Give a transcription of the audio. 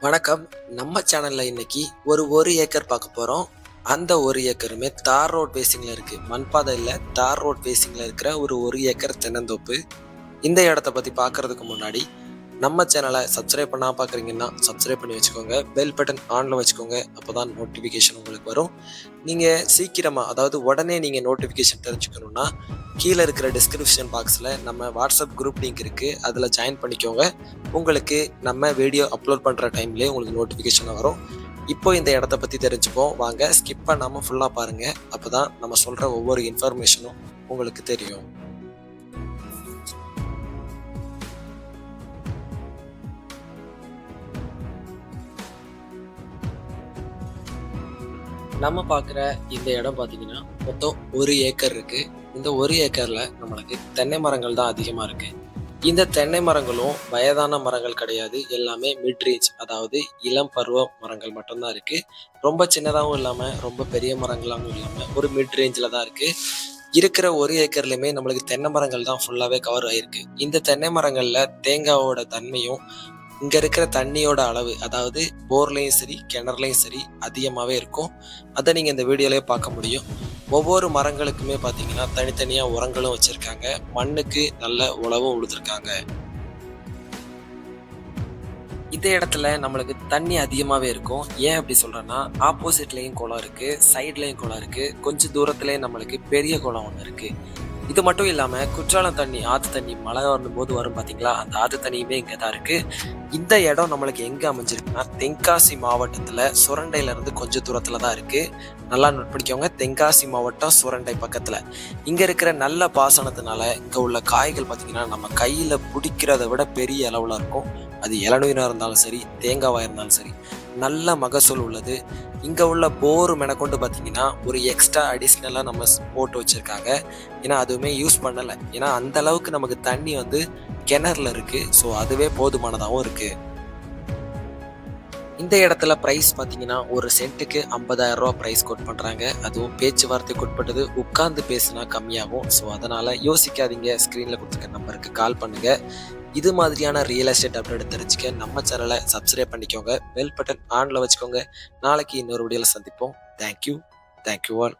வணக்கம். நம்ம சேனல்ல இன்னைக்கு ஒரு ஒரு ஏக்கர் பார்க்க போறோம். அந்த ஒரு ஏக்கருமே தார் ரோட் பேசிங்ல இருக்கு. மண்பாதை இல்ல தார் ரோட் பேசிங்ல இருக்கிற ஒரு ஒரு ஏக்கர் தென்னந்தோப்பு. இந்த இடத்த பத்தி பார்க்கறதுக்கு முன்னாடி நம்ம சேனலை சப்ஸ்கிரைப் பண்ணா பார்க்குறீங்கன்னா சப்ஸ்கிரைப் பண்ணி வச்சுக்கோங்க. பெல் பட்டன் ஆன்ல வச்சுக்கோங்க. அப்போ தான் நோட்டிஃபிகேஷன் உங்களுக்கு வரும். நீங்கள் சீக்கிரமாக அதாவது உடனே நீங்கள் நோட்டிஃபிகேஷன் தெரிஞ்சுக்கணும்னா கீழே இருக்கிற டிஸ்கிரிப்ஷன் பாக்ஸில் நம்ம வாட்ஸ்அப் குரூப் லிங்க் இருக்குது அதில் ஜாயின் பண்ணிக்கோங்க. உங்களுக்கு நம்ம வீடியோ அப்லோட் பண்ணுற டைம்லேயே உங்களுக்கு நோட்டிஃபிகேஷன் வரும். இப்போ இந்த இடத்த பற்றி தெரிஞ்சுப்போம். வாங்க ஸ்கிப் பண்ணாமல் ஃபுல்லாக பாருங்கள் அப்போ தான் நம்ம சொல்கிற ஒவ்வொரு இன்ஃபர்மேஷனும் உங்களுக்கு தெரியும். நம்ம பார்க்குற இந்த இடம் பார்த்தீங்கன்னா மொத்தம் ஒரு ஏக்கர் இருக்கு. இந்த ஒரு ஏக்கர்ல நம்மளுக்கு தென்னை மரங்கள் தான் அதிகமாக இருக்கு. இந்த தென்னை மரங்களும் வயதான மரங்கள் கிடையாது. எல்லாமே மிட் அதாவது இளம் பருவ மரங்கள் மட்டும்தான் இருக்கு. ரொம்ப சின்னதாகவும் இல்லாமல் ரொம்ப பெரிய மரங்களாகவும் இல்லாமல் ஒரு மிட்ரேஞ்சில் தான் இருக்கு. இருக்கிற ஒரு ஏக்கர்லையுமே நம்மளுக்கு தென்னை மரங்கள் தான் ஃபுல்லாகவே கவர் ஆயிருக்கு. இந்த தென்னை மரங்களில் தேங்காவோட தன்மையும் இங்க இருக்கிற தண்ணியோட அளவு அதாவது போர்லையும் சரி கிணறுலையும் சரி அதிகமாகவே இருக்கும். அதை நீங்க இந்த வீடியோலயே பார்க்க முடியும். ஒவ்வொரு மரங்களுக்குமே பார்த்தீங்கன்னா தனித்தனியாக உரங்களும் வச்சுருக்காங்க. மண்ணுக்கு நல்ல உழவும் உழுதுருக்காங்க. இந்த இடத்துல நம்மளுக்கு தண்ணி அதிகமாகவே இருக்கும். ஏன் அப்படி சொல்கிறேன்னா ஆப்போசிட்லேயும் குளம் இருக்குது சைட்லேயும் குளம் இருக்குது கொஞ்சம் தூரத்துலேயும் நம்மளுக்கு பெரிய குளம் ஒன்று இருக்குது இது மட்டும் இல்லாமல் குற்றாலம் தண்ணி ஆற்று தண்ணி மழை வரும்போது வரும் பார்த்தீங்களா அந்த ஆற்று தண்ணியுமே இங்கே தான் இருக்கு. இந்த இடம் நம்மளுக்கு எங்கே அமைஞ்சிருக்குன்னா தென்காசி மாவட்டத்தில் சுரண்டையில இருந்து கொஞ்சம் தூரத்தில் தான் இருக்கு. நல்லா நோட் தென்காசி மாவட்டம் சுரண்டை பக்கத்தில். இங்கே இருக்கிற நல்ல பாசனத்தினால இங்கே உள்ள காய்கள் பார்த்திங்கன்னா நம்ம கையில் பிடிக்கிறத விட பெரிய அளவில் இருக்கும். அது இளநீராக இருந்தாலும் சரி தேங்காவாக இருந்தாலும் சரி. நல்ல மகசூல் உள்ளது. இங்கே உள்ள போர் மெனக்கொண்டு பார்த்தீங்கன்னா ஒரு எக்ஸ்ட்ரா அடிஷ்னலாக நம்ம ஸ் போட்டு வச்சுருக்காங்க. ஏன்னா அதுவுமே யூஸ் பண்ணலை. ஏன்னா அந்த அளவுக்கு நமக்கு தண்ணி வந்து கிணறுல இருக்குது ஸோ அதுவே போதுமானதாகவும் இருக்குது இந்த இடத்துல ப்ரைஸ் பார்த்தீங்கன்னா ஒரு சென்ட்டுக்கு ஐம்பதாயிரம் ரூபா ப்ரைஸ் கோட் பண்ணுறாங்க அதுவும் பேச்சுவார்த்தைக்கு உட்பட்டது உட்கார்ந்து பேசுனா கம்மியாகும். ஸோ அதனால் யோசிக்காதீங்க. ஸ்க்ரீனில் கொடுத்துருக்க நம்பருக்கு கால் பண்ணுங்கள் இது மாதிரியான ரியல் எஸ்டேட் அப்டேட் தெரிஞ்சுக்க நம்ம சேனலை சப்ஸ்கிரைப் பண்ணிக்கோங்க. பெல் பட்டன் ஆனில் வச்சுக்கோங்க. நாளைக்கு இன்னொரு வீடியோவில் சந்திப்போம். Thank you thank you all